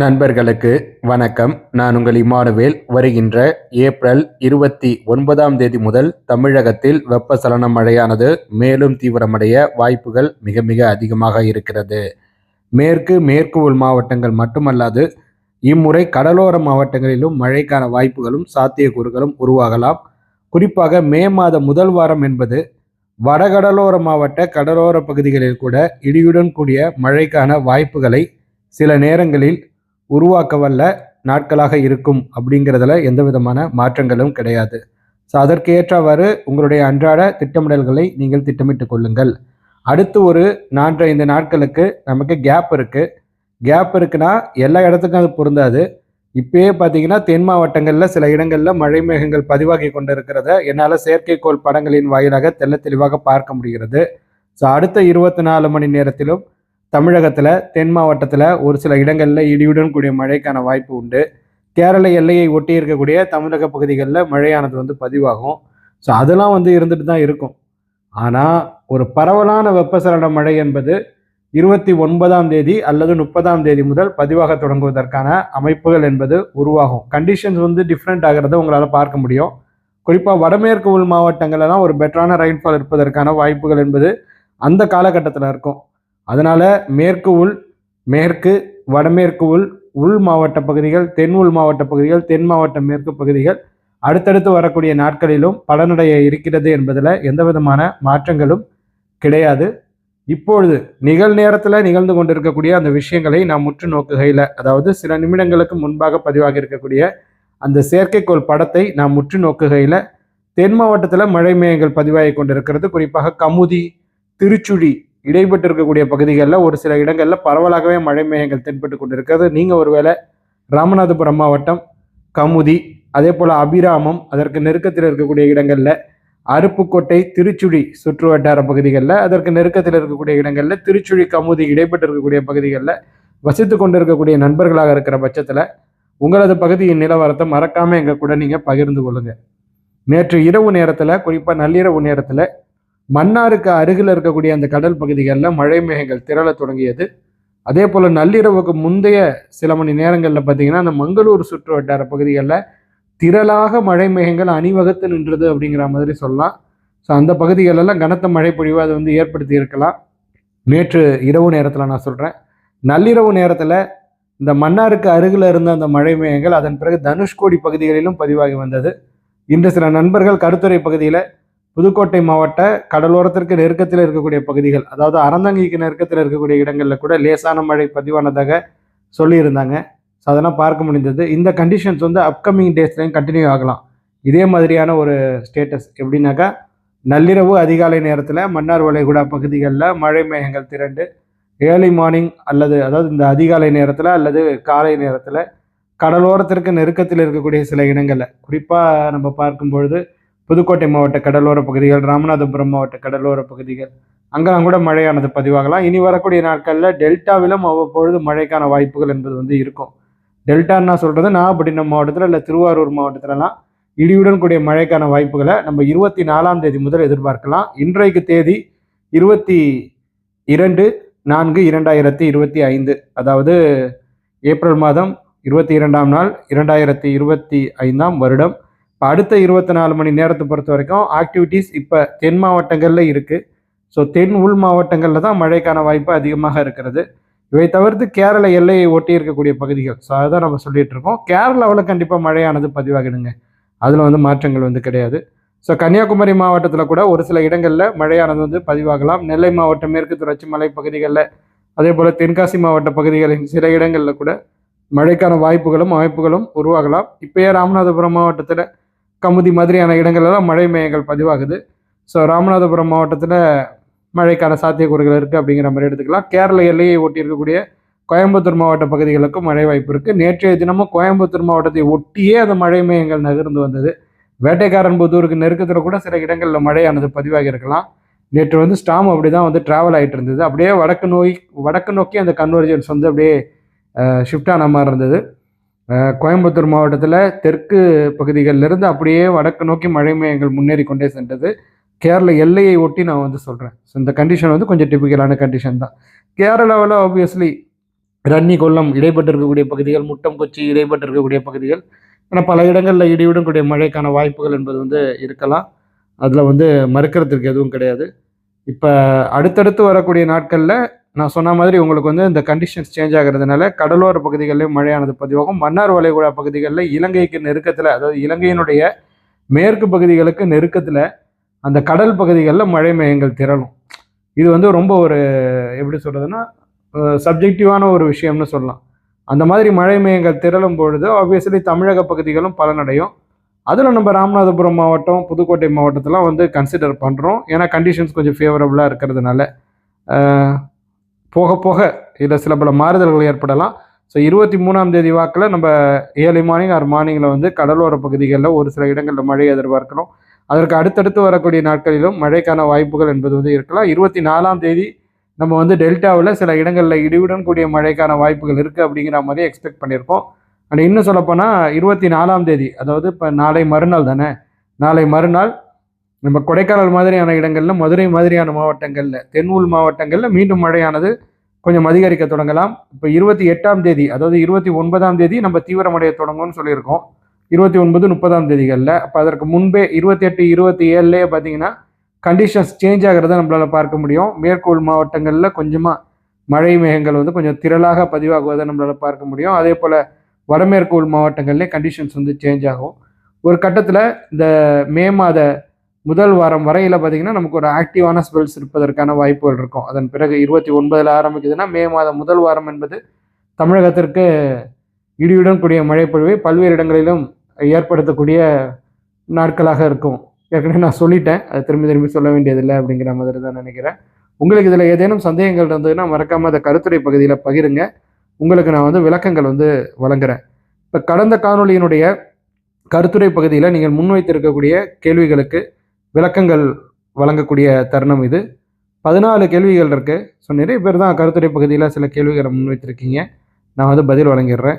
நண்பர்களுக்கு வணக்கம். நான் உங்கள் இமானுவேல். வருகின்ற ஏப்ரல் இருபத்தி ஒன்பதாம் தேதி முதல் தமிழகத்தில் வெப்பசலன மழையானது மேலும் தீவிரமடைய வாய்ப்புகள் மிக மிக அதிகமாக இருக்கிறது. மேற்கு மேற்கு உள் மாவட்டங்கள் மட்டுமல்லாது இம்முறை கடலோர மாவட்டங்களிலும் மழைக்கான வாய்ப்புகளும் சாத்தியக்கூறுகளும் உருவாகலாம். குறிப்பாக மே மாத முதல் வாரம் என்பது வடகடலோர மாவட்ட கடலோர பகுதிகளில் கூட இடியுடன் கூடிய மழைக்கான வாய்ப்புகளை சில நேரங்களில் உருவாக்க வல்ல நாட்களாக இருக்கும் அப்படிங்கிறதுல எந்த விதமான மாற்றங்களும் கிடையாது. ஸோ அதற்கு ஏற்றவாறு உங்களுடைய அன்றாட திட்டமிடல்களை நீங்கள் திட்டமிட்டு கொள்ளுங்கள். அடுத்து ஒரு நான்கைந்து நாட்களுக்கு நமக்கு கேப் இருக்குது கேப் இருக்குன்னா எல்லா இடத்துக்கும் அது பொருந்தாது. இப்பயே பார்த்தீங்கன்னா தென் மாவட்டங்களில் சில இடங்களில் மழை மேகங்கள் பதிவாகி கொண்டு இருக்கிறத என்னால் செயற்கைக்கோள் படங்களின் வாயிலாக தெள்ள தெளிவாக பார்க்க முடிகிறது. ஸோ அடுத்த இருபத்தி நாலு மணி நேரத்திலும் தமிழகத்தில் தென் மாவட்டத்தில் ஒரு சில இடங்களில் இடியுடன் கூடிய மழைக்கான வாய்ப்பு உண்டு. கேரள எல்லையை ஒட்டி இருக்கக்கூடிய தமிழக பகுதிகளில் மழையானது வந்து பதிவாகும். ஸோ அதெல்லாம் வந்து இருந்துட்டு தான் இருக்கும். ஆனால் ஒரு பரவலான வெப்பசலன மழை என்பது இருபத்தி ஒன்பதாம் தேதி அல்லது முப்பதாம் தேதி முதல் பதிவாக தொடங்குவதற்கான அமைப்புகள் என்பது உருவாகும். கண்டிஷன்ஸ் வந்து டிஃப்ரெண்ட் ஆகிறத உங்களால் பார்க்க முடியும். குறிப்பாக வடமேற்கு உள் மாவட்டங்களெல்லாம் ஒரு பெட்டரான ரெயின்ஃபால் இருப்பதற்கான வாய்ப்புகள் என்பது அந்த காலகட்டத்தில் இருக்கும். அதனால் மேற்கு உள் மேற்கு வடமேற்கு உள் உள் மாவட்ட பகுதிகள் தென் உள் மாவட்ட பகுதிகள் தென் மாவட்ட மேற்கு பகுதிகள் அடுத்தடுத்து வரக்கூடிய நாட்களிலும் பலனடைய இருக்கிறது என்பதில் எந்த விதமான மாற்றங்களும் கிடையாது. இப்பொழுது நிகழ்நேரத்தில் நிகழ்ந்து கொண்டிருக்கக்கூடிய அந்த விஷயங்களை நாம் முற்று நோக்குகையில் அதாவது சில நிமிடங்களுக்கு முன்பாக பதிவாக இருக்கக்கூடிய அந்த செயற்கைக்கோள் படத்தை நாம் முற்று நோக்குகையில் தென் மாவட்டத்தில் மழை மேகங்கள் பதிவாகி கொண்டிருக்கிறது. குறிப்பாக கமுதி திருச்சுழி இடைப்பட்டு இருக்கக்கூடிய பகுதிகளில் ஒரு சில இடங்களில் பரவலாகவே மழை மேகங்கள் தென்பட்டு கொண்டிருக்கிறது. நீங்கள் ஒருவேளை ராமநாதபுரம் மாவட்டம் கமுதி அதே போல் அபிராமம் அதற்கு நெருக்கத்தில் இருக்கக்கூடிய இடங்களில் அருப்புக்கோட்டை திருச்சுழி சுற்று வட்டார பகுதிகளில் அதற்கு நெருக்கத்தில் இருக்கக்கூடிய இடங்களில் திருச்சுழி கமுதி இடைப்பட்டு இருக்கக்கூடிய பகுதிகளில் வசித்து கொண்டிருக்கக்கூடிய நண்பர்களாக இருக்கிற பட்சத்தில் உங்களது பகுதியின் நிலவரத்தை மறக்காமல் எங்கள் கூட நீங்கள் பகிர்ந்து கொள்ளுங்கள் நேற்று இரவு நேரத்தில் குறிப்பாக நள்ளிரவு நேரத்தில் மன்னாருக்கு அருகில் இருக்கக்கூடிய அந்த கடல் பகுதிகளில் மழை மேகங்கள் திரள தொடங்கியது. அதே போல் நள்ளிரவுக்கு முந்தைய சில மணி நேரங்களில் பார்த்தீங்கன்னா அந்த மங்களூர் சுற்று வட்டார பகுதிகளில் திரளாக மழை மேகங்கள் அணிவகுத்து நின்றது அப்படிங்கிற மாதிரி சொல்லலாம். ஸோ அந்த பகுதிகளெல்லாம் கனத்த மழை பொழிவு அதை வந்து ஏற்படுத்தி இருக்கலாம். நேற்று இரவு நேரத்தில் நான் சொல்கிறேன் நள்ளிரவு நேரத்தில் இந்த மன்னாருக்கு அருகில் இருந்த அந்த மழை மேகங்கள் அதன் பிறகு தனுஷ்கோடி பகுதிகளிலும் பதிவாகி வந்தது. இன்று சில நண்பர்கள் கருத்துறை பகுதியில் புதுக்கோட்டை மாவட்ட கடலோரத்திற்கு நெருக்கத்தில் இருக்கக்கூடிய பகுதிகள் அதாவது அறந்தங்கிக்கு நெருக்கத்தில் இருக்கக்கூடிய இடங்களில் கூட லேசான மழை பதிவானதாக சொல்லியிருந்தாங்க. ஸோ அதெல்லாம் பார்க்க முடிந்தது. இந்த கண்டிஷன்ஸ் வந்து அப்கமிங் டேஸ்லையும் கண்டினியூ ஆகலாம். இதே மாதிரியான ஒரு ஸ்டேட்டஸ் எப்படின்னாக்கா நள்ளிரவு அதிகாலை நேரத்தில் மன்னார் வளைகுடா பகுதிகளில் மழை மேகங்கள் திரண்டு ஏர்லி மார்னிங் அல்லது அதாவது இந்த அதிகாலை நேரத்தில் அல்லது காலை நேரத்தில் கடலோரத்திற்கு நெருக்கத்தில் இருக்கக்கூடிய சில இடங்களில் குறிப்பாக நம்ம பார்க்கும் பொழுது புதுக்கோட்டை மாவட்ட கடலோர பகுதிகள் ராமநாதபுரம் மாவட்ட கடலோர பகுதிகள். அங்கெல்லாம் கூட மழையானது பதிவாகலாம். இனி வரக்கூடிய நாட்களில் டெல்டாவிலும் அவ்வப்பொழுது மழைக்கான வாய்ப்புகள் என்பது வந்து இருக்கும். டெல்டான்னா சொல்கிறது நாகப்பட்டினம் மாவட்டத்தில் இல்லை திருவாரூர் மாவட்டத்திலலாம் இடியுடன் கூடிய மழைக்கான வாய்ப்புகளை நம்ம இருபத்தி நாலாம் தேதி முதல் எதிர்பார்க்கலாம். இன்றைக்கு தேதி இருபத்தி இரண்டு நான்கு இரண்டாயிரத்தி இருபத்தி ஐந்து. அதாவது ஏப்ரல் மாதம் இருபத்தி இரண்டாம் நாள் இரண்டாயிரத்தி இருபத்தி ஐந்தாம் வருடம். இப்போ அடுத்த இருபத்தி நாலு மணி நேரத்தை பொறுத்த வரைக்கும் ஆக்டிவிட்டீஸ் இப்போ தென் மாவட்டங்களில் இருக்குது ஸோ தென் உள் மாவட்டங்களில் தான் மழைக்கான வாய்ப்பு அதிகமாக இருக்கிறது. இவை தவிர்த்து கேரள எல்லையை ஒட்டி இருக்கக்கூடிய பகுதிகள். ஸோ அதுதான் நம்ம சொல்லிட்டு இருக்கோம். கேரளாவில் கண்டிப்பாக மழையானது பதிவாகிடுங்க. அதில் வந்து மாற்றங்கள் வந்து கிடையாது. ஸோ கன்னியாகுமரி மாவட்டத்தில் கூட ஒரு சில இடங்களில் மழையானது வந்து பதிவாகலாம். நெல்லை மாவட்டம் மேற்கு தொடர்ச்சி மலை பகுதிகளில் அதே போல் தென்காசி மாவட்ட பகுதிகளின் சில இடங்களில் கூட மழைக்கான வாய்ப்புகளும் அமைப்புகளும் உருவாகலாம். இப்போயே ராமநாதபுரம் மாவட்டத்தில் கமுதி மாதிரியான இடங்கள்லாம் மழை மேயங்கள் பதிவாகுது. ஸோ ராமநாதபுரம் மாவட்டத்தில் மழைக்கான சாத்தியக்கூறுகள் இருக்குது அப்படிங்கிற மாதிரி எடுத்துக்கலாம். கேரள எல்லையை ஒட்டி இருக்கக்கூடிய கோயம்புத்தூர் மாவட்ட பகுதிகளுக்கும் மழை வாய்ப்பு இருக்குது நேற்றைய தினமும் கோயம்புத்தூர் மாவட்டத்தை ஒட்டியே அந்த மழை மேயங்கள் நகர்ந்து வந்தது. வேட்டைக்காரன் புதூருக்கு நெருக்கத்தில் கூட சில இடங்களில் மழையானது பதிவாகி இருக்கலாம். நேற்று வந்து ஸ்டாம் அப்படி தான் வந்து ட்ராவல் ஆகிட்டு இருந்தது. அப்படியே வடக்கு நோய் வடக்கு நோக்கி அந்த கன்வர்ஜன்ஸ் வந்து அப்படியே ஷிஃப்ட் ஆன மாதிரி இருந்தது. கோயம்புத்தூர் மாவட்டத்தில் தெற்கு பகுதிகளிலிருந்து அப்படியே வடக்கு நோக்கி மழை மேகங்கள் முன்னேறி கொண்டே சென்றது. கேரள எல்லையை ஒட்டி நான் வந்து சொல்கிறேன் ஸோ இந்த கண்டிஷன் வந்து கொஞ்சம் டிபிக்கலான கண்டிஷன் தான். கேரளாவில் ஆப்வியஸ்லி ரன்னி கொல்லம் இடைப்பட்டு இருக்கக்கூடிய பகுதிகள் முட்டம் கொச்சி இடைப்பட்டு இருக்கக்கூடிய பகுதிகள் ஏன்னா பல இடங்களில் இடியுடன் கூடிய மழைக்கான வாய்ப்புகள் என்பது வந்து இருக்கலாம். அதில் வந்து மறுக்கிறதுக்கு எதுவும் கிடையாது. இப்போ அடுத்தடுத்து வரக்கூடிய நாட்களில் நான் சொன்ன மாதிரி உங்களுக்கு வந்து இந்த கண்டிஷன்ஸ் சேஞ்ச் ஆகிறதுனால கடலோர பகுதிகளிலும் மழையானது பதிவாகும். மன்னார் வளைகுடா பகுதிகளில் இலங்கைக்கு நெருக்கத்தில் அதாவது இலங்கையினுடைய மேற்கு பகுதிகளுக்கு நெருக்கத்தில் அந்த கடல் பகுதிகளில் மழை மேகங்கள் திரளும். இது வந்து ரொம்ப ஒரு எப்படி சொல்கிறதுன்னா சப்ஜெக்டிவான ஒரு விஷயம்னு சொல்லலாம். அந்த மாதிரி மழை மேகங்கள் திரளும் பொழுது ஆப்வியஸ்லி தமிழக பகுதிகளும் பலனடையும். அதில் நம்ம ராமநாதபுரம் மாவட்டம் புதுக்கோட்டை மாவட்டத்தெலாம் வந்து கன்சிடர் பண்ணுறோம் ஏன்னா கண்டிஷன்ஸ் கொஞ்சம் ஃபேவரபுளாக இருக்கிறதுனால போக போக இதில் சில பல மாறுதல்கள் ஏற்படலாம். ஸோ இருபத்தி மூணாம் தேதி வாக்கில் நம்ம ஏர்லி மார்னிங் ஆர் மார்னிங்கில் வந்து கடலோர பகுதிகளில் ஒரு சில இடங்களில் மழை எதிர்பார்க்கணும் அதற்கு அடுத்தடுத்து வரக்கூடிய நாட்களிலும் மழைக்கான வாய்ப்புகள் என்பது வந்து இருக்கலாம். இருபத்தி நாலாம் தேதி நம்ம வந்து டெல்டாவில் சில இடங்களில் இடிவுடன் கூடிய மழைக்கான வாய்ப்புகள் இருக்குது அப்படிங்கிற மாதிரி எக்ஸ்பெக்ட் பண்ணியிருக்கோம். அண்ட் இன்னும் சொல்லப்போனால் இருபத்தி நாலாம் தேதி அதாவது இப்போ நாளை மறுநாள் தானே? நாளை மறுநாள் நம்ம கொடைக்கானல் மாதிரியான இடங்களில் மதுரை மாதிரியான மாவட்டங்களில் தென் உள் மாவட்டங்களில் மீண்டும் மழையானது கொஞ்சம் அதிகரிக்க தொடங்கலாம். இப்போ இருபத்தி எட்டாம் தேதி அதாவது இருபத்தி ஒன்பதாம் தேதி நம்ம தீவிரமடைய தொடங்கும்னு சொல்லியிருக்கோம். இருபத்தி ஒன்பது முப்பதாம் தேதிகளில். அப்போ அதற்கு முன்பே இருபத்தி எட்டு இருபத்தி ஏழுலேயே பார்த்தீங்கன்னா கண்டிஷன்ஸ் சேஞ்ச் ஆகிறத நம்மளால் பார்க்க முடியும். மேற்கோள் மாவட்டங்களில் கொஞ்சமாக மழை மேகங்கள் வந்து கொஞ்சம் திரளாக பதிவாகுவதை நம்மளால் பார்க்க முடியும். அதே போல் வடமேற்கோள் மாவட்டங்கள்லேயே கண்டிஷன்ஸ் வந்து சேஞ்ச் ஆகும். ஒரு கட்டத்தில் இந்த மே மாத முதல் வாரம் வரையில் பார்த்தீங்கன்னா நமக்கு ஒரு ஆக்டிவான ஸ்பெல்ஸ் இருப்பதற்கான வாய்ப்புகள் இருக்கும். அதன் பிறகு இருபத்தி ஒன்பதில் ஆரம்பிக்குதுன்னா மே மாதம் முதல் வாரம் என்பது தமிழகத்திற்கு இடியுடன் கூடிய மழைப்பொழிவை பல்வேறு இடங்களிலும் ஏற்படுத்தக்கூடிய நாட்களாக இருக்கும். ஏற்கனவே நான் சொல்லிட்டேன். அது திரும்பி திரும்பி சொல்ல வேண்டியதில்லை அப்படிங்கிற மாதிரி தான் நினைக்கிறேன். உங்களுக்கு இதில் ஏதேனும் சந்தேகங்கள் இருந்ததுன்னா மறக்காமல் அந்த கருத்துரை பகுதியில் பகிருங்க. உங்களுக்கு நான் வந்து விளக்கங்கள் வந்து வழங்குறேன். இப்போ கடந்த காணொளியினுடைய கருத்துரை பகுதியில் நீங்கள் முன்வைத்திருக்கக்கூடிய கேள்விகளுக்கு விளக்கங்கள் வழங்கக்கூடிய தருணம் இது. பதினாலு கேள்விகள் இருக்குது ஸோ நிறைய பேர் தான் கருத்துரை பகுதியில் சில கேள்விகளை முன்வைத்திருக்கீங்க. நான் வந்து பதில் வழங்கிடுறேன்.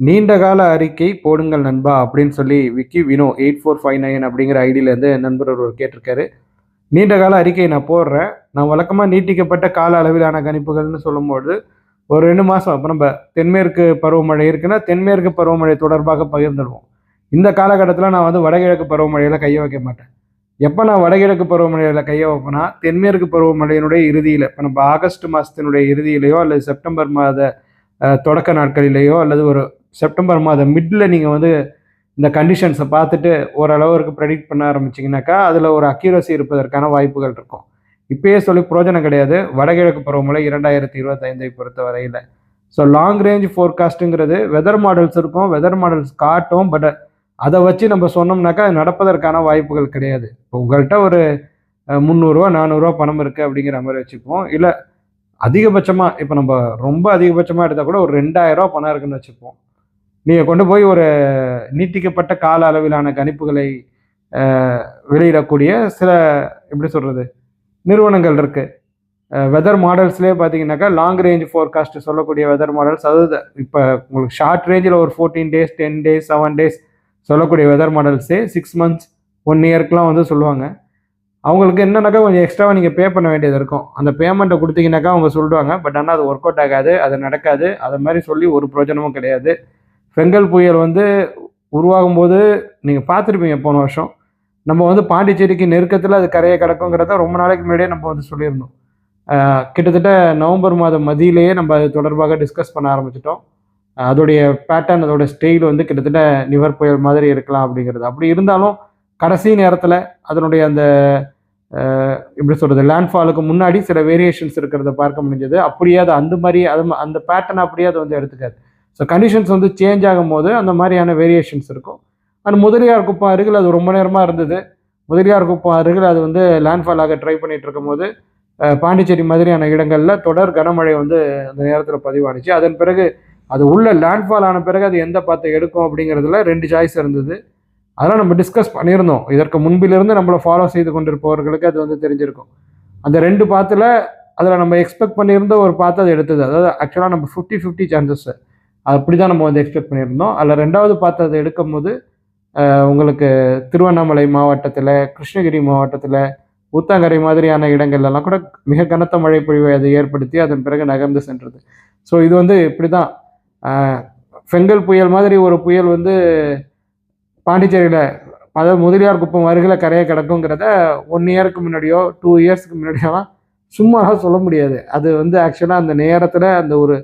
நீண்ட கால அறிக்கை போடுங்கள் நண்பா அப்படின்னு சொல்லி Vicky Vino eight four five nine அப்படிங்கிற ஐடியிலேருந்து நண்பர் ஒருவர் கேட்டிருக்காரு. நீண்ட கால அறிக்கையை நான் போடுறேன். நான் வழக்கமாக நீட்டிக்கப்பட்ட கால அளவிலான கணிப்புகள்னு சொல்லும்போது ஒரு ரெண்டு மாதம் அப்போ நம்ம தென்மேற்கு பருவமழை இருக்குன்னா தென்மேற்கு பருவமழை தொடர்பாக பகிர்ந்துடுவோம். இந்த காலகட்டத்தில் நான் வந்து வடகிழக்கு பருவமழையில் கையை வைக்க மாட்டேன். எப்போ நான் வடகிழக்கு பருவமழையில் கையை வைப்பேன்னா தென்மேற்கு பருவமழையினுடைய இறுதியில் இப்போ நம்ம ஆகஸ்ட் மாதத்தினுடைய இறுதியிலையோ அல்லது செப்டம்பர் மாத தொடக்க நாட்களிலேயோ அல்லது ஒரு செப்டம்பர் மாத மிட்டில் நீங்கள் வந்து இந்த கண்டிஷன்ஸை பார்த்துட்டு ஓரளவுக்கு ப்ரெடிக்ட் பண்ண ஆரம்பிச்சிங்கனாக்கா அதில் ஒரு அக்யூரசி இருப்பதற்கான வாய்ப்புகள் இருக்கும். இப்பயே சொல்லி பிரோஜனம் கிடையாது. வடகிழக்கு பருவமழை இரண்டாயிரத்தி இருபத்தைந்தை பொறுத்த வரையில். ஸோ லாங் ரேஞ்ச் ஃபோர்காஸ்ட்டுங்கிறது வெதர் மாடல்ஸ் இருக்கும் வெதர் மாடல்ஸ் காட்டும் பட் அதை வச்சு நம்ம சொன்னோம்னாக்கா அது நடப்பதற்கான வாய்ப்புகள் கிடையாது. இப்போ உங்கள்கிட்ட ஒரு முந்நூறுரூவா நானூறுரூவா பணம் இருக்குது அப்படிங்கிற மாதிரி வச்சுப்போம் இல்லை அதிகபட்சமாக இப்போ நம்ம ரொம்ப அதிகபட்சமாக எடுத்தால் கூட ஒரு ரெண்டாயிரரூவா பணம் இருக்குன்னு வச்சுப்போம் நீங்கள் கொண்டு போய் ஒரு நீட்டிக்கப்பட்ட கால அளவிலான கணிப்புகளை வெளியிடக்கூடிய சில எப்படி சொல்கிறது நிறுவனங்கள் இருக்குது வெதர் மாடல்ஸ்லேயே பார்த்தீங்கன்னாக்கா லாங் ரேஞ்ச் ஃபோர்காஸ்ட் சொல்லக்கூடிய வெதர் மாடல்ஸ் அதாவது இப்போ உங்களுக்கு ஷார்ட் ரேஞ்சில் ஒரு fourteen days ten days seven days சொல்லக்கூடிய வெதர் மாடல்ஸே சிக்ஸ் மந்த்ஸ் ஒன் இயர்க்குலாம் வந்து சொல்லுவாங்க. அவங்களுக்கு என்னன்னாக்கா கொஞ்சம் எக்ஸ்ட்ராவாக நீங்கள் பே பண்ண வேண்டியது இருக்கும். அந்த பேமெண்ட்டை கொடுத்தீங்கன்னாக்கா அவங்க சொல்லிடுவாங்க பட் ஆனால் அது ஒர்க் அவுட் ஆகாது அது நடக்காது. அதை மாதிரி சொல்லி ஒரு பிரயோஜனமும் கிடையாது. பெங்கல் புயல் வந்து உருவாகும் போது நீங்கள் பார்த்துருப்பீங்க போன வருஷம். நம்ம வந்து பாண்டிச்சேரிக்கு நெருக்கத்தில் அது கரையை கிடக்குங்கிறத ரொம்ப நாளைக்கு முன்னாடியே நம்ம வந்து சொல்லியிருந்தோம். கிட்டத்தட்ட நவம்பர் மாதம் மதியிலேயே நம்ம அது தொடர்பாக டிஸ்கஸ் பண்ண ஆரம்பிச்சிட்டோம். அதோடைய பேட்டர்ன் அதோட ஸ்டைல் வந்து கிட்டத்தட்ட நிவர் புயல் மாதிரி இருக்கலாம் அப்படிங்கிறது. அப்படி இருந்தாலும் கடைசி நேரத்தில் அதனுடைய அந்த எப்படி சொல்கிறது லேண்ட்ஃபாலுக்கு முன்னாடி சில வேரியேஷன்ஸ் இருக்கிறத பார்க்க முடிஞ்சது. அப்படியே அது அந்த மாதிரி அது அந்த பேட்டர்ன் அப்படியே அது வந்து எடுத்துக்காது. ஸோ கண்டிஷன்ஸ் வந்து சேஞ்ச் ஆகும்போது அந்த மாதிரியான வேரியேஷன்ஸ் இருக்கும். அண்ட் முதலியார் குப்பம் அருகில் அது ரொம்ப நேரமாக இருந்தது. முதலியார் குப்பம் அருகில் அது வந்து லேண்ட்ஃபால் ஆக ட்ரை பண்ணிட்டு இருக்கும்போது பாண்டிச்சேரி மாதிரியான இடங்களில் தொடர் கனமழை வந்து அந்த நேரத்தில் பதிவானுச்சு. அதன் பிறகு அது உள்ள லேண்ட்ஃபால் ஆன பிறகு அது எந்த பாத்தை எடுக்கும் அப்படிங்கிறதுல ரெண்டு சாய்ஸ் இருந்தது. அதெல்லாம் நம்ம டிஸ்கஸ் பண்ணியிருந்தோம். இதற்கு முன்பிலிருந்து நம்மளை ஃபாலோ செய்து கொண்டிருப்பவர்களுக்கு அது வந்து தெரிஞ்சிருக்கும். அந்த ரெண்டு பாத்தில் அதில் நம்ம எக்ஸ்பெக்ட் பண்ணியிருந்த ஒரு பாத்தை அது எடுத்தது. அதாவது ஆக்சுவலாக நம்ம ஃபிஃப்டி ஃபிஃப்டி சான்சஸ் அப்படி தான் நம்ம வந்து எக்ஸ்பெக்ட் பண்ணியிருந்தோம். அதில் ரெண்டாவது பார்த்து அதை எடுக்கும் போது உங்களுக்கு திருவண்ணாமலை மாவட்டத்தில் கிருஷ்ணகிரி மாவட்டத்தில் ஊத்தாங்கரை மாதிரியான இடங்கள்லாம் கூட மிக கனத்த மழை பொழிவை அதை ஏற்படுத்தி அதன் பிறகு நகர்ந்து சென்றது. ஸோ இது வந்து இப்படி தான் ஃபெங்கல் புயல் மாதிரி ஒரு புயல் வந்து பாண்டிச்சேரியில் அதாவது முதலியார் குப்பம் அருகில் கரையை கிடக்குங்கிறத ஒன் இயருக்கு முன்னாடியோ டூ இயர்ஸ்க்கு முன்னாடியோலாம் சும்மாலாம் சொல்ல முடியாது. அது வந்து ஆக்சுவலாக அந்த நேரத்தில் அந்த ஒரு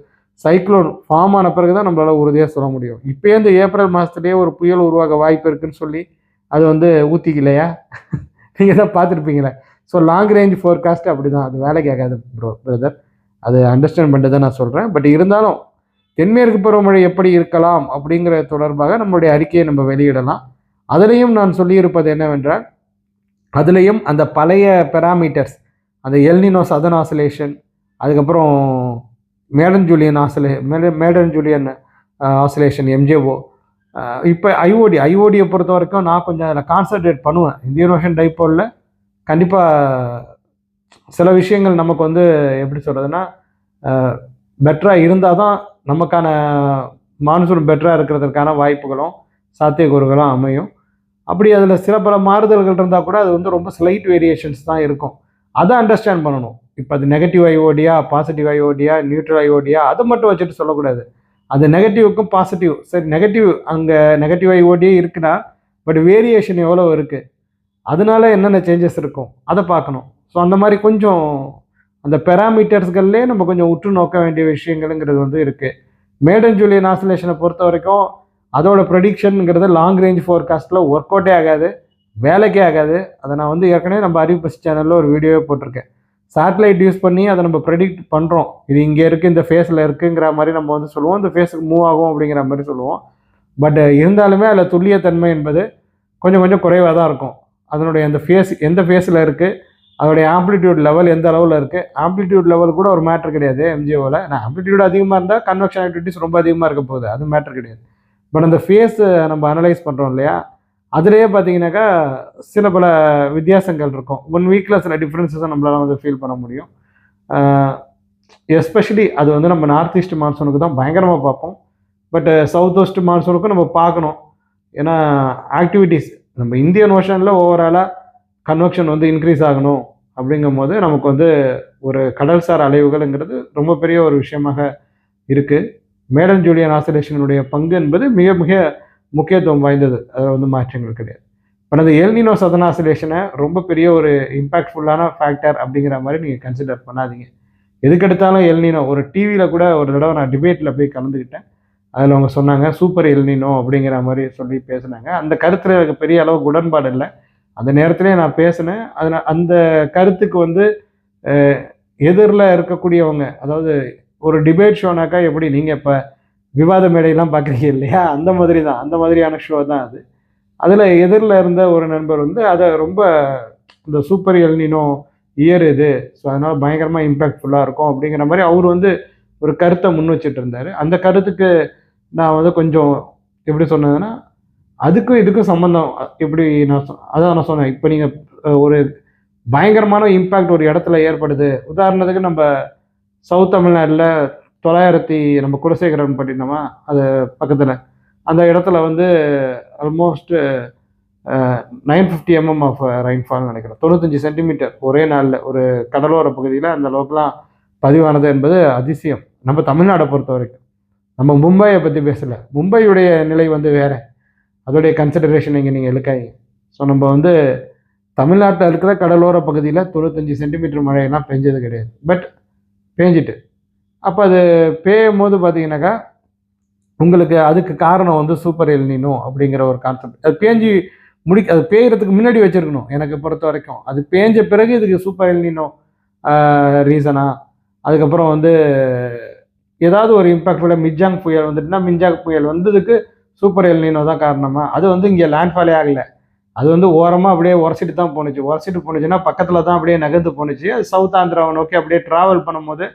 சைக்ளோன் ஃபார்ம் ஆன பிறகு தான் நம்மளால் உறுதியாக சொல்ல முடியும். இப்போயே இந்த ஏப்ரல் மாதத்துலேயே ஒரு புயல் உருவாக வாய்ப்பு இருக்குன்னு சொல்லி அது வந்து ஊற்றிக்கலையா நீங்கள் தான் பார்த்துருப்பீங்களே. ஸோ லாங் ரேஞ்ச் ஃபோர்காஸ்ட் அப்படி தான் அது வேலை கேட்காது ப்ரோ பிரதர் அது அண்டர்ஸ்டாண்ட் பண்ணிட்டு தான் நான் சொல்கிறேன் பட் இருந்தாலும் தென்மேற்கு பருவமழை எப்படி இருக்கலாம் அப்படிங்கிற தொடர்பாக நம்மளுடைய அறிக்கையை நம்ம வெளியிடலாம். அதுலேயும் நான் சொல்லியிருப்பது என்னவென்றால் அதுலேயும் அந்த பழைய பெராமீட்டர்ஸ் அந்த எல்னினோ சதன் ஆசிலேஷன் அதுக்கப்புறம் மேடன் ஜூலியன் ஆசிலே மேட மேடன் ஜூலியன் ஆசிலேஷன் எம்ஜேஓ இப்போ ஐஓடி ஐஓடியை பொறுத்த வரைக்கும் நான் கொஞ்சம் அதில் கான்சன்ட்ரேட் பண்ணுவேன். இந்தியன் ஓஷன் டைப்போலில் கண்டிப்பாக சில விஷயங்கள் நமக்கு வந்து எப்படி சொல்கிறதுனா பெட்டராக இருந்தால் தான் நமக்கான மான்சூன் பெட்டராக இருக்கிறதுக்கான வாய்ப்புகளும் சாத்தியக்கூறுகளும் அமையும். அப்படி அதில் சில பல மாறுதல்கள் இருந்தால் கூட அது வந்து ரொம்ப ஸ்லைட் வேரியேஷன்ஸ் தான் இருக்கும். அதை அண்டர்ஸ்டாண்ட் பண்ணணும். இப்போ அது நெகட்டிவ் ஐஓடியா பாசிட்டிவ் ஐஓடியா நியூட்ரல் ஐஓடியா அதை மட்டும் வச்சுட்டு சொல்லக்கூடாது. அது நெகட்டிவுக்கும் பாசிட்டிவ் சரி நெகட்டிவ் அங்கே நெகட்டிவ் ஐஓடியே இருக்குன்னா பட் வேரியேஷன் எவ்வளோ இருக்குது அதனால என்னென்ன சேஞ்சஸ் இருக்கும்? அதை பார்க்கணும். ஸோ அந்த மாதிரி கொஞ்சம் அந்த பெராமீட்டர்ஸ்கள்லேயே நம்ம கொஞ்சம் உற்று நோக்க வேண்டிய விஷயங்கள்ங்கிறது வந்து இருக்குது மேடன் ஜூலியன் ஆசிலேஷனை பொறுத்த வரைக்கும் அதோட ப்ரொடிக்ஷனுங்கிறது லாங் ரேஞ்ச் ஃபோர்காஸ்ட்டில் ஒர்க் அவுட்டே ஆகாது வேலைக்கே ஆகாது. அதை நான் வந்து ஏற்கனவே நம்ம அறிவிப்பு சேனலில் ஒரு வீடியோவே போட்டிருக்கேன். சேட்டலைட் யூஸ் பண்ணி அதை நம்ம ப்ரெடிக்ட் பண்ணுறோம் இது இங்கே இருக்குது இந்த ஃபேஸில் இருக்குங்கிற மாதிரி நம்ம வந்து சொல்லுவோம். இந்த ஃபேஸுக்கு மூவ் ஆகும் அப்படிங்கிற மாதிரி சொல்லுவோம். பட் இருந்தாலுமே அதில் துல்லியத்தன்மை என்பது கொஞ்சம் கொஞ்சம் குறைவாக தான் இருக்கும். அதனுடைய அந்த ஃபேஸ் எந்த ஃபேஸில் இருக்குது அதோடைய ஆம்ப்ளிடியூட் லெவல் எந்த அளவில் இருக்குது ஆம்ப்ளிடியூட் லெவல் கூட ஒரு மேட்ரு கிடையாது எம்ஜிஓவில் நான் ஆம்ப்ளிடியூட் அதிகமாக இருந்தால் கன்வெக்ஷன் ஆக்டிவிட்டிஸ் ரொம்ப அதிகமாக இருக்க போகுது. அது மேட்ரு கிடையாது. பட் அந்த ஃபேஸ் நம்ம அனலைஸ் பண்ணுறோம் இல்லையா? அதுலேயே பார்த்தீங்கன்னாக்கா சில பல வித்தியாசங்கள் இருக்கும். ஒன் வீக்கில் சில டிஃப்ரென்சஸை நம்மளால் வந்து ஃபீல் பண்ண முடியும். எஸ்பெஷலி அது வந்து நம்ம நார்த் ஈஸ்ட் மான்சூனுக்கு தான் பயங்கரமாக பார்ப்போம். பட் சவுத் வெஸ்ட் மான்சூனுக்கும் நம்ம பார்க்கணும். ஏன்னா ஆக்டிவிட்டீஸ் நம்ம இந்தியன் ஓஷனில் ஓவராலாக கன்வெக்ஷன் வந்து இன்க்ரீஸ் ஆகணும் அப்படிங்கும் போது நமக்கு வந்து ஒரு கடல்சார் அலைவுகள்ங்கிறது ரொம்ப பெரிய ஒரு விஷயமாக இருக்குது மேடன் ஜூலியன் ஆசிலேஷனுடைய பங்கு என்பது மிக மிக முக்கியத்துவம் வாய்ந்தது. அதில் வந்து மாற்றங்கள் கிடையாது. இப்போ அந்த எல்னினோ சதன் ஆசிலேஷனை ரொம்ப பெரிய ஒரு இம்பாக்ட்ஃபுல்லான ஃபேக்டர் அப்படிங்கிற மாதிரி நீங்கள் கன்சிடர் பண்ணாதீங்க. எதுக்கெடுத்தாலும் எல்னினோ ஒரு டிவியில் கூட ஒரு தடவை நான் டிபேட்டில் போய் கலந்துக்கிட்டேன். அதில் அவங்க சொன்னாங்க சூப்பர் எல்னினோ அப்படிங்கிற மாதிரி சொல்லி பேசுனாங்க. அந்த கருத்தில் எனக்கு பெரிய அளவுக்கு உடன்பாடு இல்லை. அந்த நேரத்திலே நான் பேசினேன். அதில் அந்த கருத்துக்கு வந்து எதிரில் இருக்கக்கூடியவங்க அதாவது ஒரு டிபேட் ஷோனாக்கா எப்படி நீங்கள் இப்போ விவாத மேடையெல்லாம் பார்க்குறீங்க இல்லையா? அந்த மாதிரி தான் அந்த மாதிரியான ஷோ தான் அது. அதில் எதிரில் இருந்த ஒரு நண்பர் வந்து அதை ரொம்ப இந்த சூப்பர் எல்னினோ இயர் இது. ஸோ அதனால் பயங்கரமாக இம்பேக்ட்ஃபுல்லாக இருக்கும் அப்படிங்கிற மாதிரி அவர் வந்து ஒரு கருத்தை முன் வச்சுட்டு இருந்தார். அந்த கருத்துக்கு நான் வந்து கொஞ்சம் எப்படி சொன்னதுன்னா அதுக்கும் இதுக்கும் சம்மந்தம் எப்படி நான் அதான் நான் சொன்னேன். இப்போ நீங்கள் ஒரு பயங்கரமான இம்பேக்ட் ஒரு இடத்துல ஏற்படுது. உதாரணத்துக்கு நம்ம சவுத் தமிழ்நாட்டில் தொள்ளாயிரத்தி நம்ம குலசேகரன் பட்டினமா அது பக்கத்தில். அந்த இடத்துல வந்து almost nine fifty mm of rainfall நினைக்கிறேன். தொண்ணூத்தஞ்சு சென்டிமீட்டர் ஒரே நாளில் ஒரு கடலோர பகுதியில் அந்த அளவுக்குலாம் பதிவானது என்பது அதிசயம். நம்ம தமிழ்நாடை பொறுத்த வரைக்கும் நம்ம மும்பையை பற்றி பேசலை. மும்பையுடைய நிலை வந்து வேறு. அதோடைய கன்சிடரேஷன் இங்கே நீங்கள் இழுக்காய் ஸோ நம்ம வந்து தமிழ்நாட்டில் இருக்கிற கடலோர பகுதியில் தொண்ணூத்தஞ்சு சென்டிமீட்டர் மழையெல்லாம் பெஞ்சது கிடையாது. பட் பேஞ்சிட்டு. அப்போ அது பேயும் போது பார்த்தீங்கன்னாக்கா உங்களுக்கு அதுக்கு காரணம் வந்து சூப்பர் எல்னினோ அப்படிங்கிற ஒரு கான்செப்ட் அது பேஞ்சு முடி அது பேயறதுக்கு முன்னாடி வச்சுருக்கணும் எனக்கு பொறுத்த வரைக்கும். அது பேஞ்ச பிறகு இதுக்கு சூப்பர் எல்னினோ ரீசனா அதுக்கப்புறம் வந்து ஏதாவது ஒரு இம்பாக்ட்ஃபுல்லாக மிஜாங் புயல் வந்துட்டுனா மிஞ்சாங் புயல் வந்ததுக்கு சூப்பர் எல்னினோ தான் காரணமாக அது வந்து இங்கே லேண்ட்ஃபாலே ஆகலை. அது வந்து ஓரமாக அப்படியே உரசிட்டு தான் போணுச்சு. உரசிட்டு போணுச்சுன்னா பக்கத்தில் தான் அப்படியே நகர்ந்து போணுச்சு. அது சவுத் ஆந்திராவை நோக்கி அப்படியே ட்ராவல் பண்ணும்போது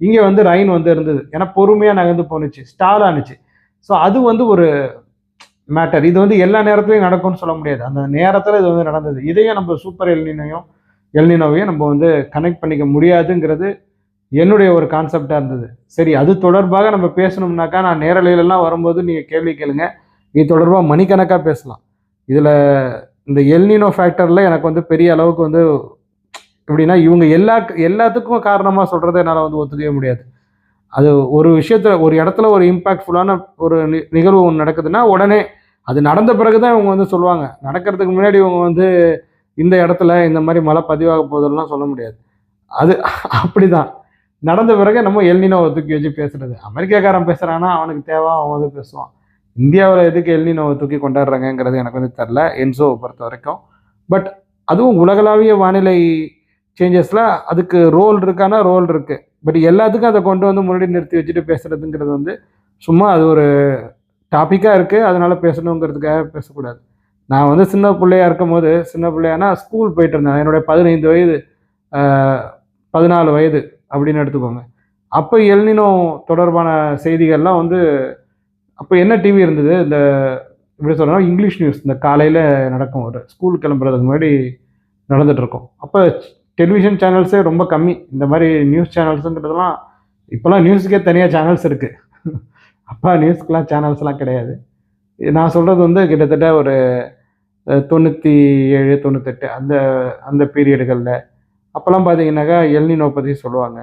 இங்கே வந்து ரைன் வந்து இருந்தது. ஏன்னா பொறுமையாக நகர்ந்து போணுச்சு. ஸ்டால் ஆனுச்சு. ஸோ அது வந்து ஒரு மேட்டர் இது வந்து எல்லா நேரத்துலையும் நடக்கும்னு சொல்ல முடியாது. அந்த நேரத்தில் இது வந்து நடந்தது. இதையும் நம்ம சூப்பர் எல்னினையும் எல்னினோவையும் நம்ம வந்து கனெக்ட் பண்ணிக்க முடியாதுங்கிறது என்னுடைய ஒரு கான்செப்டாக இருந்தது. சரி அது தொடர்பாக நம்ம பேசணும்னாக்கா நான் நேரலையிலலாம் வரும்போது நீங்கள் கேள்வி கேளுங்க. இது தொடர்பாக மணிக்கணக்காக பேசலாம். இதில் இந்த எல்னினோ ஃபேக்டரில் எனக்கு வந்து பெரிய அளவுக்கு வந்து எப்படின்னா இவங்க எல்லா எல்லாத்துக்கும் காரணமாக சொல்கிறத என்னால் வந்து ஒத்துக்கவே முடியாது. அது ஒரு விஷயத்தில் ஒரு இடத்துல ஒரு இம்பாக்ட்ஃபுல்லான ஒரு நி- நிகழ்வு ஒன்று நடக்குதுன்னா உடனே அது நடந்த பிறகு தான் இவங்க வந்து சொல்லுவாங்க. நடக்கிறதுக்கு முன்னாடி இவங்க வந்து இந்த இடத்துல இந்த மாதிரி மழை பதிவாக போதெல்லாம் சொல்ல முடியாது. அது அப்படிதான். நடந்த பிறகு நம்ம எல்னினோவை தூக்கி வச்சு பேசுறது. அமெரிக்காக்காரன் பேசுறான்னா அவனுக்கு தேவை அவன் வந்து பேசுவான். இந்தியாவில் எதுக்கு எல்னினோவை தூக்கி கொண்டாடுறாங்கங்கிறது எனக்கு வந்து தெரில என்சோவை பொறுத்த வரைக்கும். பட் அதுவும் உலகளாவிய வானிலை சேஞ்சஸில் அதுக்கு ரோல் இருக்கானா? ரோல் இருக்கு. பட் எல்லாத்துக்கும் அதை கொண்டு வந்து முன்னாடி நிறுத்தி வச்சுட்டு பேசுறதுங்கிறது வந்து சும்மா அது ஒரு டாப்பிக்காக இருக்குது அதனால பேசணுங்கிறதுக்காக பேசக்கூடாது. நான் வந்து சின்ன பிள்ளையா இருக்கும் போது சின்ன பிள்ளையானா ஸ்கூல் போயிட்டு இருந்தேன். என்னுடைய பதினைந்து வயது பதினாலு வயது. அப்படின்னு எடுத்துக்கோங்க. அப்போ எல்னினோ தொடர்பான செய்திகள்லாம் வந்து அப்போ என்ன டிவி இருந்தது? இந்த இப்படி சொல்லணும் இங்கிலீஷ் நியூஸ் இந்த காலையில் நடக்கும் ஒரு ஸ்கூல் கிளம்புறதுக்கு முன்னாடி நடந்துகிட்ருக்கோம் அப்போ டெலிவிஷன் சேனல்ஸே ரொம்ப கம்மி. இந்த மாதிரி நியூஸ் சேனல்ஸுங்கிறதுலாம் இப்போலாம் நியூஸுக்கே தனியாக சேனல்ஸ் இருக்குது அப்போ நியூஸ்க்கெலாம் சேனல்ஸ்லாம் கிடையாது. நான் சொல்கிறது வந்து கிட்டத்தட்ட ஒரு தொண்ணூற்றி ஏழு தொண்ணூத்தெட்டு அந்த அந்த பீரியடுகளில் அப்போல்லாம் பார்த்தீங்கன்னாக்கா எல்னினோ பற்றி சொல்லுவாங்க.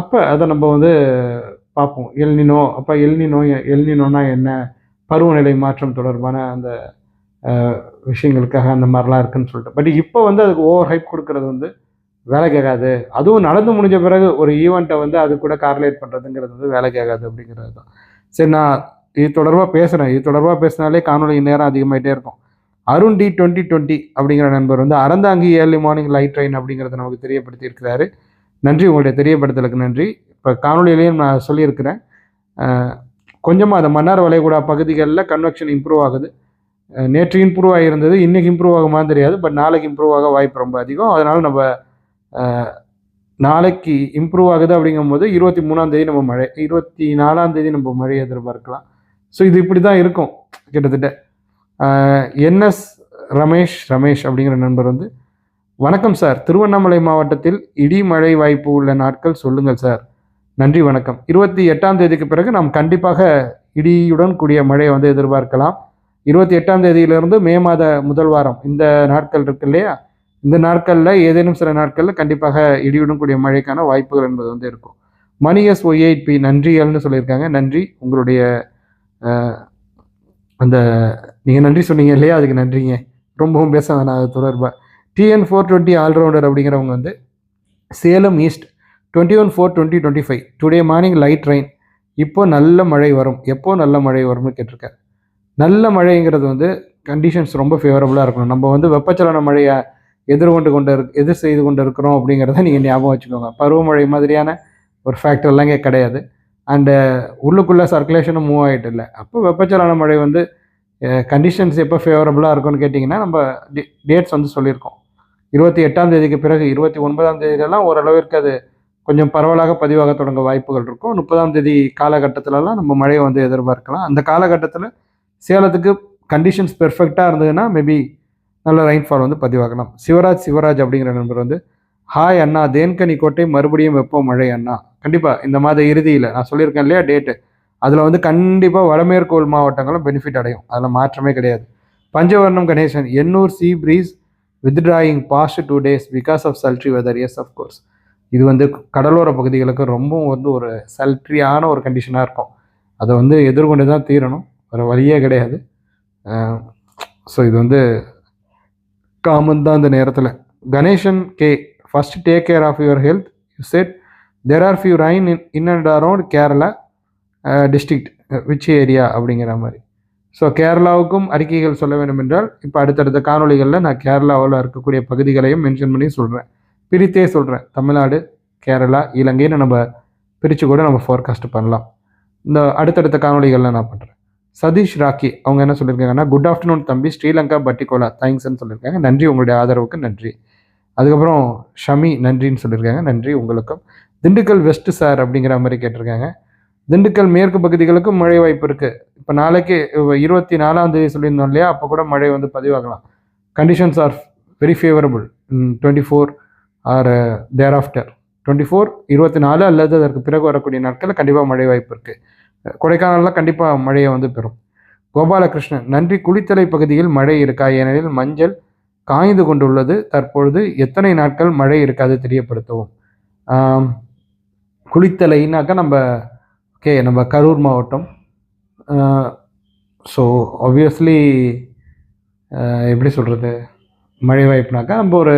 அப்போ அதை நம்ம வந்து பார்ப்போம். எல்னினோ அப்போ எல்னினோ எல்னினோனா என்ன? பருவநிலை மாற்றம் தொடர்பான அந்த விஷயங்களுக்காக அந்த மாதிரிலாம் இருக்குன்னு சொல்லிட்டு. பட் இப்போ வந்து அதுக்கு ஓவர் ஹைப் கொடுக்கறது வந்து வேலை கேட்காது. அதுவும் நடந்து முடிஞ்ச பிறகு ஒரு ஈவெண்ட்டை வந்து அது கூட கார்லேட் பண்ணுறதுங்கிறது வந்து வேலை கேட்காது அப்படிங்கிறது தான். சரி நான் இது தொடர்பாக பேசுகிறேன் இது தொடர்பாக பேசினாலே காணொலி நேரம் அதிகமாகிட்டே இருக்கும். அருண் டி டுவெண்ட்டி டுவெண்ட்டி அப்படிங்கிற நண்பர் வந்து Aranthangi early morning light rain அப்படிங்கிறத நமக்கு தெரியப்படுத்தி இருக்கிறாரு நன்றி உங்களுடைய தெரியப்படுத்தலுக்கு நன்றி. இப்போ காணொலியிலையும் நான் சொல்லியிருக்கிறேன். கொஞ்சமாக அந்த மன்னார் வளைகுடா பகுதிகளில் கன்வெக்ஷன் இம்ப்ரூவ் ஆகுது. நேற்று இம்ப்ரூவ் ஆகியிருந்தது இன்றைக்கி இம்ப்ரூவ் ஆகுமான்னு தெரியாது பட் நாளைக்கு இம்ப்ரூவ் ஆக வாய்ப்பு ரொம்ப அதிகம். அதனால் நம்ம நாளைக்கு இம்ப்ரூவ் ஆகுது அப்படிங்கும்போது இருபத்தி மூணாம் தேதி நம்ம மழை இருபத்தி நாலாம் தேதி நம்ம மழை எதிர்பார்க்கலாம். ஸோ இது இப்படி தான் இருக்கும் கிட்டத்தட்ட. என்எஸ் ரமேஷ் ரமேஷ் அப்படிங்கிற நண்பர் வந்து வணக்கம் சார். திருவண்ணாமலை மாவட்டத்தில் இடி மழை வாய்ப்பு உள்ள நாட்கள் சொல்லுங்கள் சார். நன்றி வணக்கம். இருபத்தி எட்டாம் தேதிக்கு பிறகு நாம் கண்டிப்பாக இடியுடன் கூடிய மழையை வந்து எதிர்பார்க்கலாம். இருபத்தி எட்டாம் தேதியிலிருந்து மே மாத முதல் வாரம் இந்த நாட்கள் இருக்கு இல்லையா? இந்த நாட்களில் ஏதேனும் சில நாட்களில் கண்டிப்பாக இடியுடன் கூடிய மழைக்கான வாய்ப்புகள் என்பது வந்து இருக்கும். Mani S Y eight B நன்றிகள்னு சொல்லியிருக்காங்க. நன்றி. உங்களுடைய அந்த நீங்கள் நன்றி சொன்னீங்க இல்லையா? அதுக்கு நன்றிங்க. ரொம்பவும் பேச வேணாம் அது தொடர்பாக டிஎன் ஃபோர் டுவெண்ட்டி ஆல்ரவுண்டர் அப்படிங்கிறவங்க வந்து Salem east twenty one four twenty twenty five today morning light rain இப்போ நல்ல மழை வரும். எப்போ நல்ல மழை வரும்னு கேட்டிருக்காரு. நல்ல மழைங்கிறது வந்து கண்டிஷன்ஸ் ரொம்ப ஃபேவரபுளாக இருக்கணும். நம்ம வந்து வெப்பச்சலன மழையை எதிர்கொண்டு கொண்டு இரு எதிர் செய்து கொண்டு இருக்கிறோம் அப்படிங்கிறத நீங்கள் ஞாபகம் வச்சுக்கோங்க. பருவமழை மாதிரியான ஒரு ஃபேக்டர்லாம் இங்கே கிடையாது. அண்டு உள்ளுக்குள்ளே சர்க்குலேஷனும் மூவ் ஆகிட்டு இல்லை. அப்போ வெப்பச்சலன மழை வந்து கண்டிஷன்ஸ் எப்போ ஃபேவரபுளாக இருக்கும்னு கேட்டிங்கன்னா நம்ம டேட்ஸ் வந்து சொல்லியிருக்கோம். இருபத்தி எட்டாம் தேதிக்கு பிறகு இருபத்தி ஒன்பதாம் தேதியிலலாம் ஓரளவிற்கு அது கொஞ்சம் பரவலாக பதிவாக தொடங்க வாய்ப்புகள் இருக்கும். முப்பதாம் தேதி காலகட்டத்திலலாம் நம்ம மழையை வந்து எதிர்பார்க்கலாம். அந்த காலகட்டத்தில் சேலத்துக்கு கண்டிஷன்ஸ் பெர்ஃபெக்டாக இருந்ததுன்னா மேபி நல்ல ரெயின்ஃபால் வந்து பதிவாகலாம். சிவராஜ் சிவராஜ் அப்படிங்கிற நண்பர் வந்து ஹாய் அண்ணா தேன்கனி கோட்டை மறுபடியும் வெப்ப மழை அண்ணா. கண்டிப்பாக இந்த மாத இறுதியில் நான் சொல்லியிருக்கேன் இல்லையா டேட்டு அதில் வந்து கண்டிப்பாக வடமேற்கு உள் மாவட்டங்களும் பெனிஃபிட் அடையும். அதில் மாற்றமே கிடையாது. Panchavarnam Ganesan Ennore sea breeze withdrawing past two days because of sultry weather as course இது வந்து கடலோர பகுதிகளுக்கு ரொம்பவும் வந்து ஒரு சல்ட்ரியான ஒரு கண்டிஷனாக இருக்கும். அதை வந்து எதிர்கொண்டு தான் தீரணும். வேறு வழியே கிடையாது. ஸோ இது வந்து காமன் தான் இந்த நேரத்தில். Ganesan K first take care of your health you said there are few rain in in and around Kerala district which area அப்படிங்கிற மாதிரி. ஸோ கேரளாவுக்கும் அறிக்கைகள் சொல்ல வேண்டும் என்றால் இப்போ அடுத்தடுத்த காணொளிகளில் நான் கேரளாவில் இருக்கக்கூடிய பகுதிகளையும் மென்ஷன் பண்ணி சொல்கிறேன் பிரித்தே சொல்கிறேன் தமிழ்நாடு கேரளா இலங்கைன்னு நம்ம பிரித்து கூட நம்ம ஃபோர்காஸ்ட் பண்ணலாம். இந்த அடுத்தடுத்த காணொலிகளில் நான் பண்ணுறேன் சதீஷ் ராக்கி அவங்க என்ன சொல்லியிருக்காங்கன்னா குட் ஆஃப்டர்நூன் தம்பி ஸ்ரீலங்கா பட்டிகோலா தேங்க்ஸ்ன்னு சொல்லியிருக்காங்க நன்றி உங்களுடைய ஆதரவுக்கு நன்றி. அதுக்கப்புறம் ஷமி நன்றின்னு சொல்லியிருக்காங்க நன்றி உங்களுக்கும். திண்டுக்கல் வெஸ்ட் சார் அப்படிங்கிற மாதிரி கேட்டிருக்காங்க. திண்டுக்கல் மேற்கு பகுதிகளுக்கும் மழை வாய்ப்பு இருக்குது இப்போ நாளைக்கு இருபத்தி நாலாம் தேதி சொல்லியிருந்தோம் இல்லையா? அப்போ கூட மழை வந்து பதிவாகலாம். Conditions are very favourable twenty four are there after twenty four இருபத்தி நாலு அல்லது அதற்கு பிறகு வரக்கூடிய நாட்களில் கண்டிப்பாக மழை வாய்ப்பு இருக்குது கொடைக்கானலில் கண்டிப்பாக மழையை வந்து பெறும். கோபாலகிருஷ்ணன் நன்றி. குளித்தலை பகுதியில் மழை இருக்கா? ஏனெனில் மஞ்சள் காய்ந்து கொண்டுள்ளது. தற்பொழுது எத்தனை நாட்கள் மழை இருக்காது தெரியப்படுத்தவும். குளித்தலைனாக்கா நம்ம ஓகே நம்ம கரூர் மாவட்டம். ஸோ ஆப்வியஸ்லி எப்படி சொல்கிறது மழை வாய்ப்புனாக்கா நம்ம ஒரு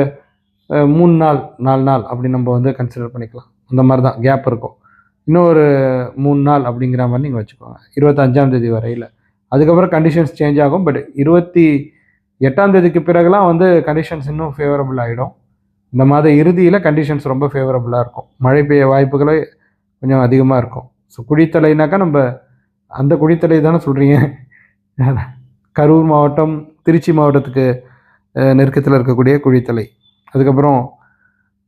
மூணு நாள் நாலு நாள் அப்படி நம்ம வந்து கன்சிடர் பண்ணிக்கலாம். அந்த மாதிரி தான் கேப் இருக்கும். இன்னும் ஒரு மூணு நாள் அப்படிங்கிற மாதிரி நீங்கள் வச்சுக்கோங்க. இருபத்தஞ்சாம் தேதி வரையில். அதுக்கப்புறம் கண்டிஷன்ஸ் சேஞ்ச் ஆகும். பட் இருபத்தி எட்டாம் தேதிக்கு பிறகுலாம் வந்து கண்டிஷன்ஸ் இன்னும் ஃபேவரபுள் ஆகிடும் இந்த மாத இறுதியில் கண்டிஷன்ஸ் ரொம்ப ஃபேவரபுளாக இருக்கும். மழை பெய்ய வாய்ப்புகளே கொஞ்சம் அதிகமாக இருக்கும். ஸோ குழித்தலைனாக்கா நம்ம அந்த குழித்தலை தானே சொல்கிறீங்க கரூர் மாவட்டம் திருச்சி மாவட்டத்துக்கு நெருக்கத்தில் இருக்கக்கூடிய குழித்தலை. அதுக்கப்புறம்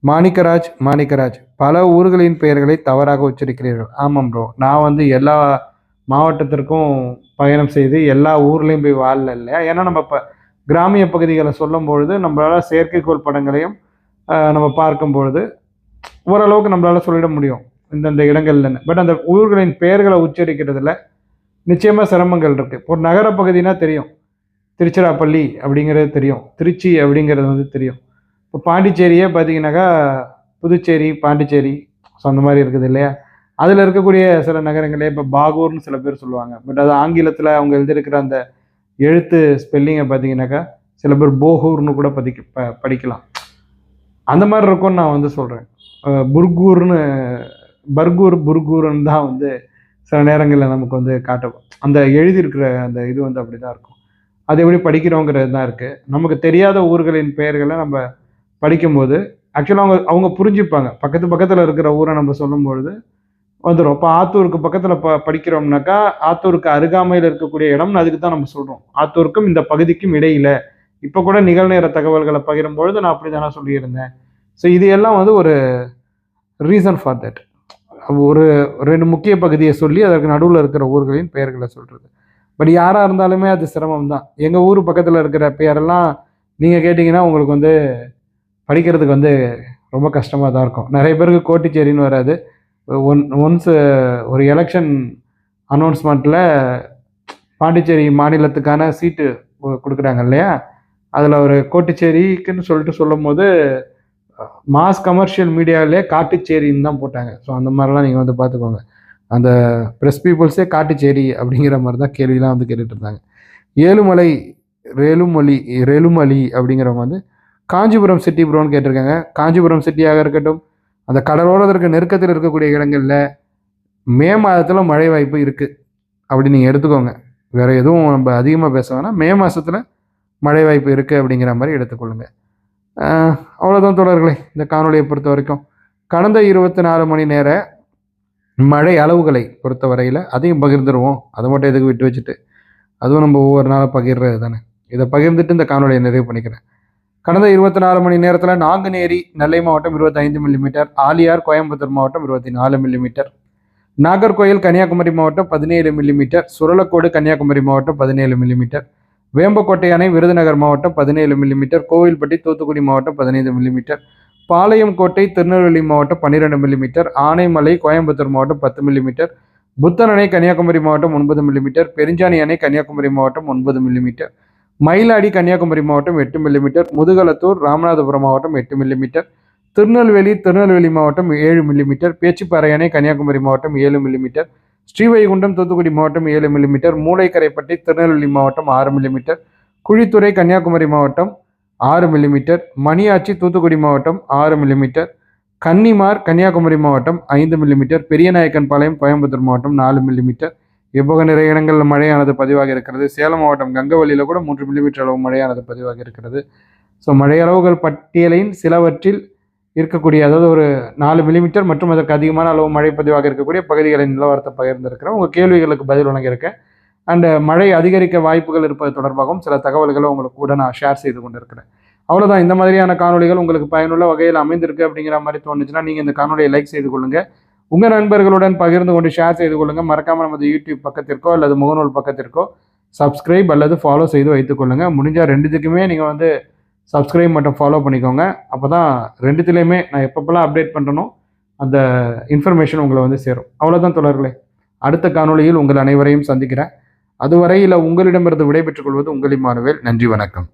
மாணிக்கராஜ் மாணிக்கராஜ். பல ஊர்களின் பெயர்களை தவறாக உச்சரிக்கிறீர்கள். ஆமாம் ப்ரோ நான் வந்து எல்லா மாவட்டத்திற்கும் பயணம் செய்து எல்லா ஊர்லேயும் போய் வாழல இல்லையா? ஏன்னா நம்ம இப்போ கிராமிய பகுதிகளை சொல்லும் பொழுது நம்மளால் செயற்கைக்கோள் படங்களையும் நம்ம பார்க்கும் பொழுது ஓரளவுக்கு நம்மளால் சொல்லிட முடியும். இந்தந்த இடங்கள்லன்னு பட் அந்த ஊர்களின் பெயர்களை உச்சரிக்கிறதுல நிச்சயமாக சிரமங்கள் இருக்குது ஒரு நகர பகுதினா தெரியும். திருச்சிராப்பள்ளி அப்படிங்கிறது தெரியும். திருச்சி அப்படிங்கிறது வந்து தெரியும். இப்போ பாண்டிச்சேரியே பார்த்தீங்கன்னாக்கா புதுச்சேரி பாண்டிச்சேரி ஸோ அந்த மாதிரி இருக்குது இல்லையா? அதில் இருக்கக்கூடிய சில நகரங்களே இப்போ பாகூர்னு சில பேர் சொல்லுவாங்க. பட் அது ஆங்கிலத்தில் அவங்க எழுதியிருக்கிற அந்த எழுத்து ஸ்பெல்லிங்கை பார்த்தீங்கன்னாக்கா சில பேர் போகூர்னு கூட பதிக்க ப படிக்கலாம். அந்த மாதிரி இருக்கும்னு நான் வந்து சொல்கிறேன் புர்கூர்னு பர்கூர் புர்கூர்னு தான் வந்து சில நேரங்களில் நமக்கு வந்து காட்டும். அந்த எழுதியிருக்கிற அந்த இது வந்து அப்படி தான் இருக்கும். அது எப்படி படிக்கிறோங்கிறது தான் இருக்குது நமக்கு தெரியாத ஊர்களின் பெயர்களை நம்ம படிக்கும்போது ஆக்சுவலாக அவங்க அவங்க புரிஞ்சுப்பாங்க. பக்கத்து பக்கத்தில் இருக்கிற ஊரை நம்ம சொல்லும்பொழுது வந்துடும் இப்போ ஆத்தூருக்கு பக்கத்தில் ப படிக்கிறோம்னாக்கா ஆத்தூருக்கு அருகாமையில் இருக்கக்கூடிய இடம்னு அதுக்கு தான் நம்ம சொல்கிறோம் ஆத்தூருக்கும் இந்த பகுதிக்கும் இடையில. இப்போ கூட நிகழ்நேர தகவல்களை பகிரும்பொழுது நான் அப்படி தானே சொல்லியிருந்தேன். ஸோ இது எல்லாம் வந்து ஒரு ரீசன் ஃபார் தட் ஒரு ரெண்டு முக்கிய பகுதியை சொல்லி அதற்கு நடுவில் இருக்கிற ஊர்களின் பெயர்களை சொல்கிறது பட் யாராக இருந்தாலுமே அது சிரமம் தான் எங்கள் ஊர் பக்கத்தில் இருக்கிற பெயரெல்லாம் நீங்கள் கேட்டிங்கன்னா உங்களுக்கு வந்து படிக்கிறதுக்கு வந்து ரொம்ப கஷ்டமாக தான் இருக்கும். நிறைய பேருக்கு கோட்டிச்சேரின்னு வராது. ஒன் ஒன்ஸ் ஒரு எலெக்ஷன் அனௌன்ஸ்மெண்ட்டில் பாண்டிச்சேரி மாநிலத்துக்கான சீட்டு கொடுக்குறாங்க இல்லையா? அதில் ஒரு கோட்டிச்சேரிக்குன்னு சொல்லிட்டு சொல்லும் போது மாஸ் கமர்ஷியல் மீடியாவிலே காட்டுச்சேரின்னு தான் போட்டாங்க. ஸோ அந்த மாதிரிலாம் நீங்கள் வந்து பார்த்துக்கோங்க. அந்த ப்ரெஸ் பீப்புள்ஸே காட்டுச்சேரி அப்படிங்கிற மாதிரி தான் கேள்விலாம் வந்து கேட்டுட்டு இருந்தாங்க. ஏழுமலை ரேலுமொழி ரேலுமலி அப்படிங்கிறவங்க வந்து காஞ்சிபுரம் சிட்டி ப்ரோன்னு கேட்டிருக்காங்க. காஞ்சிபுரம் சிட்டியாக இருக்கட்டும் அந்த கடலோரத்திற்கு நெருக்கத்தில் இருக்கக்கூடிய இடங்களில் மே மாதத்தில் மழை வாய்ப்பு இருக்குது அப்படி நீங்கள் எடுத்துக்கோங்க. வேறு எதுவும் நம்ம அதிகமாக பேச வேணாம். மே மாதத்தில் மழை வாய்ப்பு இருக்குது அப்படிங்கிற மாதிரி எடுத்துக்கொள்ளுங்க. அவ்வளோதான் தொடர்களே இந்த காணொளியை பொறுத்த வரைக்கும் கடந்த இருபத்தி நாலு மணி நேர மழை அளவுகளை பொறுத்த வரையில் அதையும் பகிர்ந்துருவோம். அதை மட்டும் எதுக்கு விட்டு வச்சுட்டு? அதுவும் நம்ம ஒவ்வொரு நாளும் பகிர்றது தானே. இதை பகிர்ந்துட்டு இந்த காணொலியை நிறைவு பண்ணிக்கிறேன். கடந்த இருபத்தி நாலு மணி நேரத்தில் நாங்குநேரி நெல்லை மாவட்டம் இருபத்தைந்து மில்லிமீட்டர் ஆலியார் கோயம்புத்தூர் மாவட்டம் இருபத்தி நாலு மில்லிமீட்டர் நாகர்கோயில் கன்னியாகுமரி மாவட்டம் பதினேழு மில்லிமீட்டர் சுரலக்கோடு கன்னியாகுமரி மாவட்டம் பதினேழு மில்லிமீட்டர் வேம்பக்கோட்டை அணை விருதுநகர் மாவட்டம் பதினேழு மில்லிமீட்டர் கோவில்பட்டி தூத்துக்குடி மாவட்டம் பதினைந்து மில்லிமீட்டர் பாளையம் கோட்டை திருநெல்வேலி மாவட்டம் பன்னிரெண்டு மில்லிமீட்டர் ஆனைமலை கோயம்புத்தூர் மாவட்டம் பத்து மில்லிமீட்டர் புத்தன் அணை கன்னியாகுமரி மாவட்டம் ஒன்பது மில்லிமீட்டர் பெருஞ்சாணி அணை கன்னியாகுமரி மாவட்டம் ஒன்பது மில்லிமீட்டர் மயிலாடி கன்னியாகுமரி மாவட்டம் எட்டு மில்லிமீட்டர் முதுகலத்தூர் ராமநாதபுரம் மாவட்டம் எட்டு மில்லிமீட்டர் திருநெல்வேலி திருநெல்வேலி மாவட்டம் ஏழு மில்லிமீட்டர் பேச்சிப்பாறை அணை கன்னியாகுமரி மாவட்டம் ஏழு மில்லிமீட்டர் ஸ்ரீவைகுண்டம் தூத்துக்குடி மாவட்டம் ஏழு மில்லிமீட்டர் மூளைக்கரைப்பட்டி திருநெல்வேலி மாவட்டம் ஆறு மில்லிமீட்டர் குழித்துறை கன்னியாகுமரி மாவட்டம் ஆறு மில்லிமீட்டர் மணியாச்சி தூத்துக்குடி மாவட்டம் ஆறு மில்லிமீட்டர் கன்னிமார் கன்னியாகுமரி மாவட்டம் ஐந்து மில்லிமீட்டர் பெரியநாயக்கன்பாளையம் கோயம்புத்தூர் மாவட்டம் நாலு மில்லிமீட்டர் இவ்வகை நிறைய இடங்களில் மழையானது பதிவாக இருக்கிறது. சேலம் மாவட்டம் கங்கவல்லியில் கூட மூன்று மில்லிமீட்டர் அளவு மழையானது பதிவாக இருக்கிறது. ஸோ மழையளவுகள் பட்டியலின் சிலவற்றில் இருக்கக்கூடிய அதாவது ஒரு நாலு மில்லிமீட்டர் மற்றும் அதற்கு அதிகமான அளவு மழை பதிவாக இருக்கக்கூடிய பகுதிகளின் நிலவரத்தை பகிர்ந்திருக்கிறேன். உங்கள் கேள்விகளுக்கு பதில் வழங்கியிருக்கேன் அண்டு மழை அதிகரிக்க வாய்ப்புகள் இருப்பது தொடர்பாகவும் சில தகவல்களை உங்களுக்கு கூட நான் ஷேர் செய்து கொண்டிருக்கிறேன். அவ்வளோதான் இந்த மாதிரியான காணொளிகள் உங்களுக்கு பயனுள்ள வகையில் அமைந்திருக்கு அப்படிங்கிற மாதிரி தோணுச்சுன்னா நீங்கள் இந்த காணொலியை லைக் செய்து கொள்ளுங்கள் உங்கள் நண்பர்களுடன் பகிர்ந்து கொண்டு ஷேர் செய்து கொள்ளுங்கள் மறக்காமல் நமது யூடியூப் பக்கத்திற்கோ அல்லது முகநூல் பக்கத்திற்கோ சப்ஸ்கிரைப் அல்லது ஃபாலோ செய்து வைத்துக்கொள்ளுங்கள் முடிஞ்சால் ரெண்டுத்துக்குமே நீங்கள் வந்து சப்ஸ்கிரைப் மட்டும் ஃபாலோ பண்ணிக்கோங்க. அப்போ தான் ரெண்டுத்துலேயுமே நான் எப்பப்பெல்லாம் அப்டேட் பண்ணுறனோ அந்த இன்ஃபர்மேஷன் உங்களை வந்து சேரும். அவ்வளோதான் தொடர்களே அடுத்த காணொலியில் உங்கள் அனைவரையும் சந்திக்கிறேன். அதுவரையில் உங்களிடமிருந்து விடைபெற்றுக் கொள்வது உங்களின் மாணவர் நன்றி வணக்கம்.